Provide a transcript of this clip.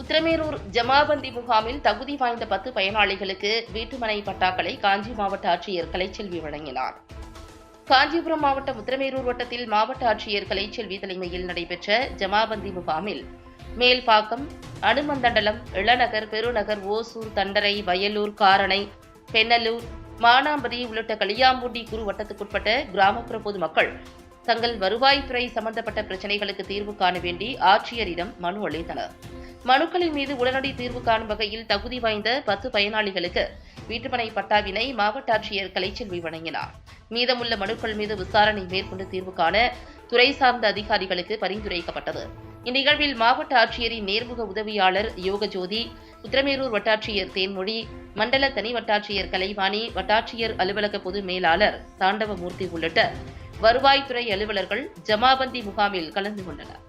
உத்திரமேரூர் ஜமாபந்தி முகாமில் தகுதி வாய்ந்த பத்து பயனாளிகளுக்கு வீட்டுமனை பட்டாக்களை காஞ்சி மாவட்ட ஆட்சியர் கலைச்செல்வி வழங்கினார். காஞ்சிபுரம் மாவட்டம் உத்திரமேரூர் வட்டத்தில் மாவட்ட ஆட்சியர் கலைச்செல்வி தலைமையில் நடைபெற்ற ஜமாபந்தி முகாமில் மேல்பாக்கம் அனுமந்தண்டலம் இளநகர் பெருநகர் ஓசூர் தண்டரை வயலூர் காரணை பெண்ணலூர் மானாம்பதி உள்ளிட்ட களியாம்பூண்டி குறு வட்டத்துக்குட்பட்ட கிராமப்புற பொதுமக்கள் தங்கள் வருவாய்த்துறை சம்பந்தப்பட்ட பிரச்சினைகளுக்கு தீர்வு காண வேண்டி ஆட்சியரிடம் மனு அளித்தனர். மனுக்களின் மீது உடனடி தீர்வு காணும் வகையில் தகுதி வாய்ந்த பத்து பயனாளிகளுக்கு வீட்டுமனை பட்டாவினை மாவட்ட ஆட்சியர் கலைச்செல்வி வழங்கினார். மீதமுள்ள மனுக்கள் மீது விசாரணை மேற்கொண்டு தீர்வு காண துறை சார்ந்த அதிகாரிகளுக்கு பரிந்துரைக்கப்பட்டது. இந்நிகழ்வில் மாவட்ட ஆட்சியரின் நேர்முக உதவியாளர் யோகஜோதி உத்திரமேரூர் வட்டாட்சியர் தேன்மொழி மண்டல தனி வட்டாட்சியர் கலைவாணி வட்டாட்சியர் அலுவலக பொது மேலாளர் தாண்டவமூர்த்தி உள்ளிட்ட வருவாய்த்துறை அலுவலர்கள் ஜமாபந்தி முகாமில் கலந்து கொண்டனர்.